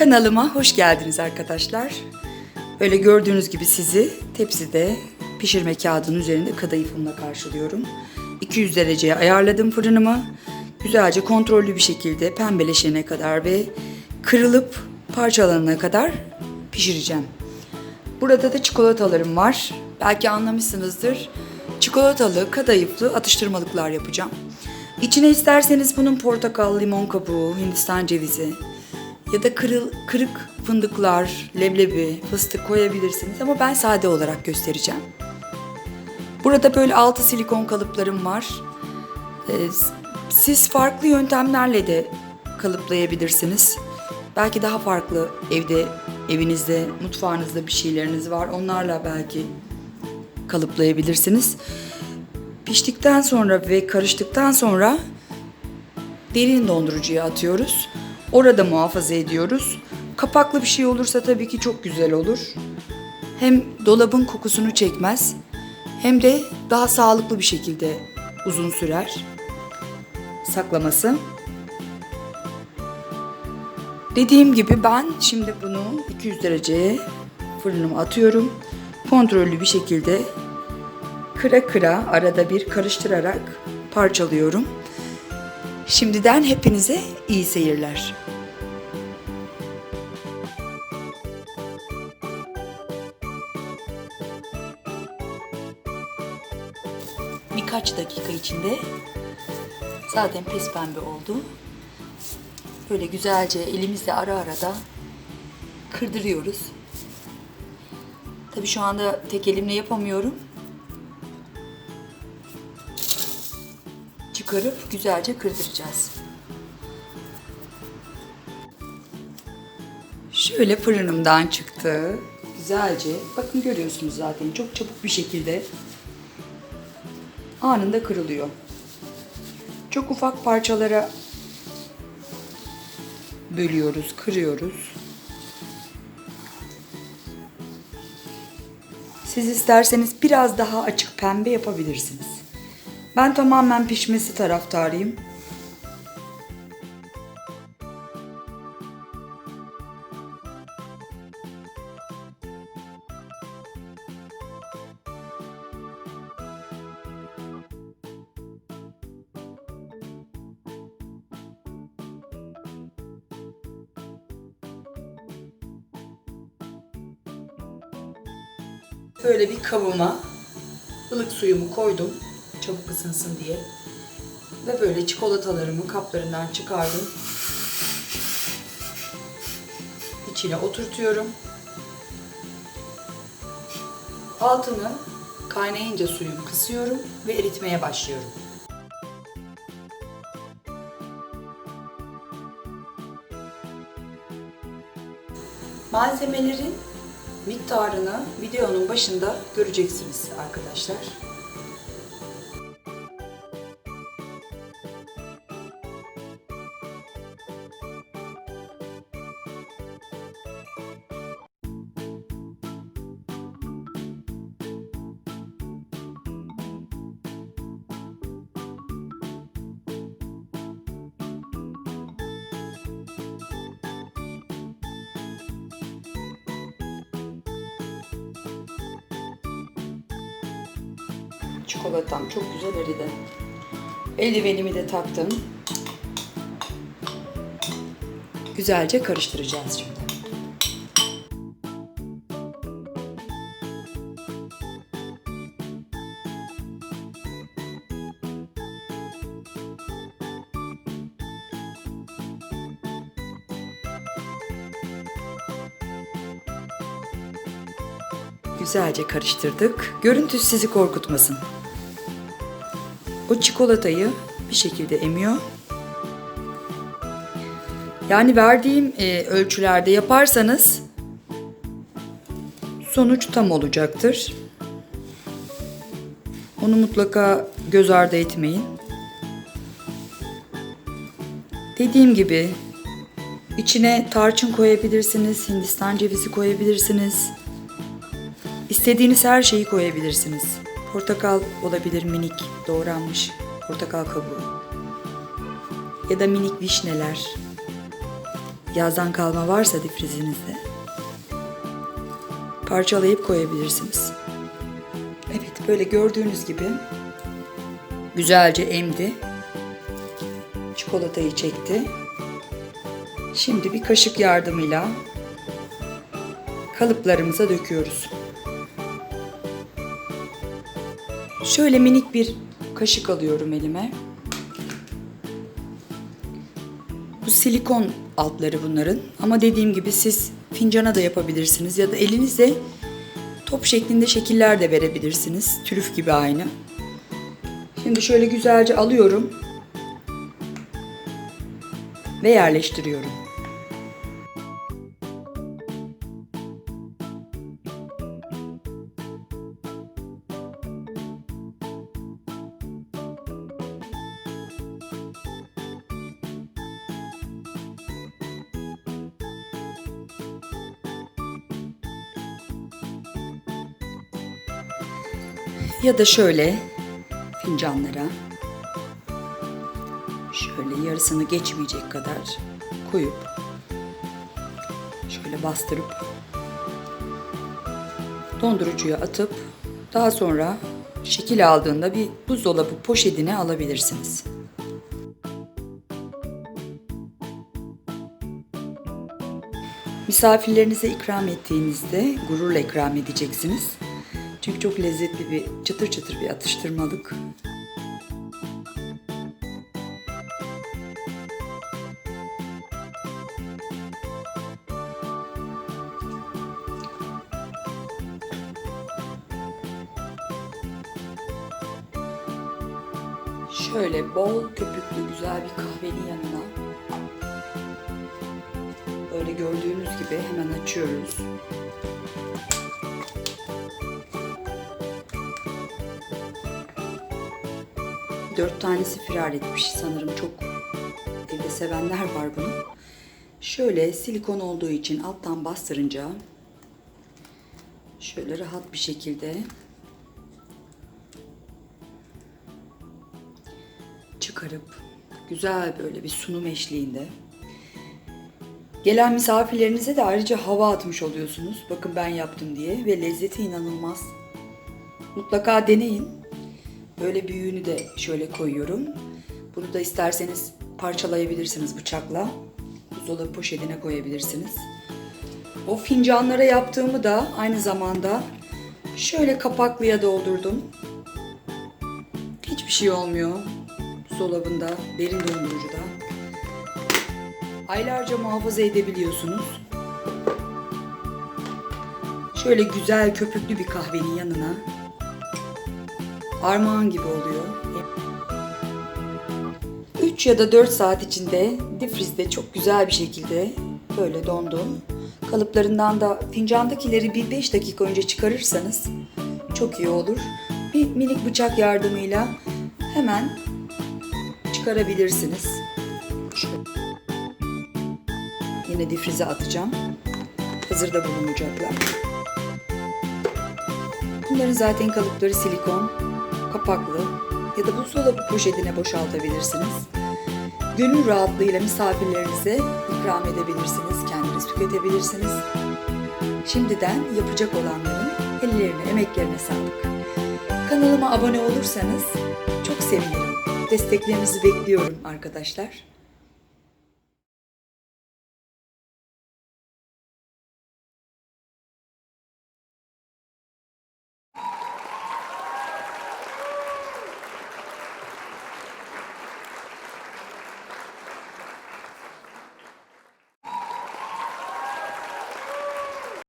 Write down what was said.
Kanalıma hoş geldiniz arkadaşlar. Böyle gördüğünüz gibi sizi tepside pişirme kağıdının üzerinde kadayıfımla karşılıyorum. 200 dereceye ayarladım fırınımı. Güzelce kontrollü bir şekilde pembeleşene kadar ve kırılıp parçalanana kadar pişireceğim. Burada da çikolatalarım var. Belki anlamışsınızdır. Çikolatalı, kadayıflı atıştırmalıklar yapacağım. İçine isterseniz bunun portakal, limon kabuğu, hindistan cevizi ya da kırıl, kırık fındıklar, leblebi, fıstık koyabilirsiniz ama ben sade olarak göstereceğim. Burada böyle altı silikon kalıplarım var. Ee, siz farklı yöntemlerle de kalıplayabilirsiniz. Belki daha farklı evde, evinizde, mutfağınızda bir şeyleriniz var. Onlarla belki kalıplayabilirsiniz. Piştikten sonra ve karıştıktan sonra derin dondurucuya atıyoruz. Orada muhafaza ediyoruz. Kapaklı bir şey olursa tabii ki çok güzel olur. Hem dolabın kokusunu çekmez hem de daha sağlıklı bir şekilde uzun sürer saklaması. Dediğim gibi ben şimdi bunu 200 dereceye fırınıma atıyorum. Kontrollü bir şekilde kıra kıra arada bir karıştırarak parçalıyorum. Şimdiden hepinize iyi seyirler. Birkaç dakika içinde zaten pes pembe oldu. Böyle güzelce elimizle ara ara da kırdırıyoruz. Tabii şu anda tek elimle yapamıyorum. Çıkarıp güzelce kırdıracağız. Şöyle fırınımdan çıktı. Güzelce. Bakın görüyorsunuz zaten çok çabuk bir şekilde anında kırılıyor. Çok ufak parçalara bölüyoruz, kırıyoruz. Siz isterseniz biraz daha açık pembe yapabilirsiniz. Ben tamamen pişmesi taraftarıyım. Böyle bir kabıma ılık suyumu koydum çabuk ısınsın diye. Ve böyle çikolatalarımı kaplarından çıkardım. İçine oturtuyorum. Altını kaynayınca suyumu kısıyorum ve eritmeye başlıyorum. Malzemelerin miktarını videonun başında göreceksiniz arkadaşlar. Çikolatam çok güzel eridi. Eldivenimi de taktım. Güzelce karıştıracağız şimdi. Güzelce karıştırdık. Görüntü sizi korkutmasın. O çikolatayı bir şekilde emiyor. Yani verdiğim e, ölçülerde yaparsanız sonuç tam olacaktır. Onu mutlaka göz ardı etmeyin. Dediğim gibi içine tarçın koyabilirsiniz, hindistan cevizi koyabilirsiniz. İstediğiniz her şeyi koyabilirsiniz. Portakal olabilir minik doğranmış portakal kabuğu. Ya da minik vişneler. yazdan kalma varsa difrizinizde parçalayıp koyabilirsiniz. Evet böyle gördüğünüz gibi güzelce emdi. Çikolatayı çekti. Şimdi bir kaşık yardımıyla kalıplarımıza döküyoruz. Şöyle minik bir kaşık alıyorum elime. Bu silikon altları bunların. Ama dediğim gibi siz fincana da yapabilirsiniz ya da elinizle top şeklinde şekiller de verebilirsiniz. Trüf gibi aynı. Şimdi şöyle güzelce alıyorum ve yerleştiriyorum. Ya da şöyle fincanlara şöyle yarısını geçmeyecek kadar koyup şöyle bastırıp dondurucuya atıp daha sonra şekil aldığında bir buzdolabı poşetine alabilirsiniz. Misafirlerinize ikram ettiğinizde gururla ikram edeceksiniz. Çünkü çok lezzetli bir çıtır çıtır bir atıştırmalık. Şöyle bol köpüklü güzel bir kahvenin yanına böyle gördüğünüz gibi hemen açıyoruz. Dört tanesi firar etmiş sanırım çok evde sevenler var bunu. Şöyle silikon olduğu için alttan bastırınca şöyle rahat bir şekilde çıkarıp güzel böyle bir sunum eşliğinde gelen misafirlerinize de ayrıca hava atmış oluyorsunuz. Bakın ben yaptım diye ve lezzeti inanılmaz. Mutlaka deneyin. Böyle büyüğünü de şöyle koyuyorum. Bunu da isterseniz parçalayabilirsiniz bıçakla. Buzdolabı poşetine koyabilirsiniz. O fincanlara yaptığımı da aynı zamanda şöyle kapaklıya doldurdum. Hiçbir şey olmuyor. Buzdolabında, derin dondurucuda. Aylarca muhafaza edebiliyorsunuz. Şöyle güzel köpüklü bir kahvenin yanına armağan gibi oluyor. 3 ya da 4 saat içinde difrizde çok güzel bir şekilde böyle dondu. Kalıplarından da fincandakileri bir 5 dakika önce çıkarırsanız çok iyi olur. Bir minik bıçak yardımıyla hemen çıkarabilirsiniz. Yine difrize atacağım. Hazırda bulunacaklar. Bunların zaten kalıpları silikon, kapaklı ya da buzdolabı poşetine boşaltabilirsiniz. Gönül rahatlığıyla misafirlerinize ikram edebilirsiniz, kendiniz tüketebilirsiniz. Şimdiden yapacak olanların ellerine, emeklerine sağlık. Kanalıma abone olursanız çok sevinirim. Desteklerinizi bekliyorum arkadaşlar.